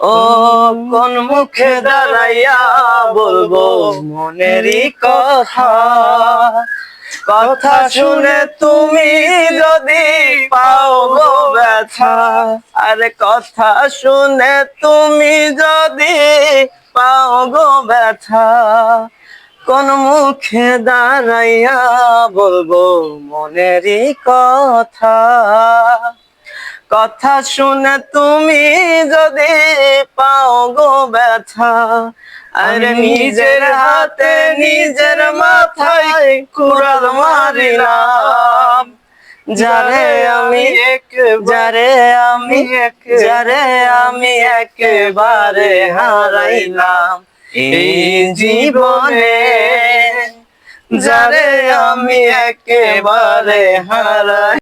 ও কোন মুখে দাঁড়াইয়া বলব মনেরই কথা? কথা শুনে তুমি যদি পাও গো ব্যথা, আরে কথা শুনে তুমি যদি পাও গো ব্যথা, কোন মুখে দাঁড়াইয়া বলব মনেরই কথা? কথা শুনে তুমি যদি পাও গো ব্যথা আরে নিজের হাতে নিজের মাথায় কুড়াল মারিলাম। যারে আমি যারে আমি যারে আমি একেবারে হারাইলাম। এই জীবনে যারে আমি একেবারে হারাই